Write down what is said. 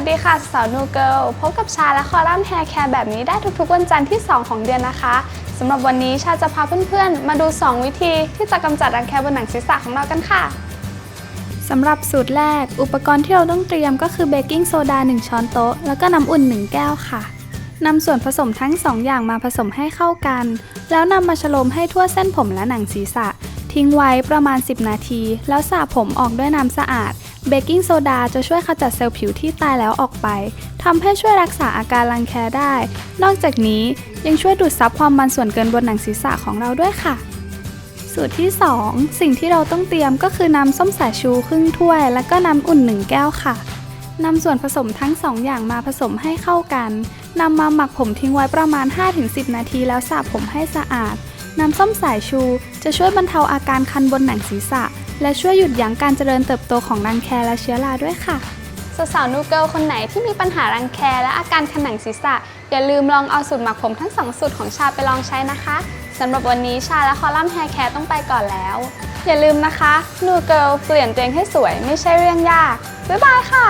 วัสดีค่ะ สาวนูเกิลพบกับชาและคอลัมน์แฮร์แคร์แบบนี้ได้ทุกๆ วันจันทร์ที่ 2 ของเดือนนะคะสำหรับวันนี้ชาจะพาเพื่อนๆ มาดู 2 วิธีที่จะกำจัดรังแคบนหนังศีรษะของเรากันค่ะสำหรับสูตรแรก อุปกรณ์ที่เราต้องเตรียมก็คือเบกกิ้งโซดา 1 ช้อนโต๊ะ แล้วก็น้ำอุ่น 1 แก้วค่ะนำส่วนผสมทั้ง 2 อย่างมาผสมให้เข้ากัน แล้วนำมาฉโลมให้ทั่วเส้นผมและหนังศีรษะ ทิ้งไว้ประมาณ 10 นาที แล้วสระผมออกด้วยน้ำสะอาด เบกกิ้งโซดาจะช่วยขจัดเซลล์ผิวที่ตายแล้วออกไปทำให้ช่วยรักษาอาการรังแคได้ นอกจากนี้ยังช่วยดูดซับความมันส่วนเกินบนหนังศีรษะของเราด้วยค่ะ สูตรที่ 2 สิ่งที่เราต้องเตรียมก็คือน้ำส้มสายชูครึ่งถ้วย แล้วก็น้ำอุ่น1แก้วค่ะนำส่วนผสมทั้ง 2 อย่างมาผสมให้เข้ากันนำมาหมักผมทิ้งไว้ประมาณ 5-10 นาทีแล้วสระผมให้สะอาด น้ำส้มสายชูจะช่วยบรรเทาอาการคันบนหนังศีรษะ และช่วยหยุดยั้งการเจริญเติบโตของรังแคและเชื้อราด้วยค่ะสาวๆนูเกิลคนไหนที่มีปัญหารังแคและอาการขนหนังศีรษะ อย่าลืมลองเอาสูตรหมักผมทั้งสองสูตรของชาไปลองใช้นะคะสำหรับวันนี้ชาและคอลัมน์แฮร์แคร์ต้องไปก่อนแล้ว อย่าลืมนะคะนูเกิลเปลี่ยนตัวเองให้สวยไม่ใช่เรื่องยาก บ๊ายบายค่ะ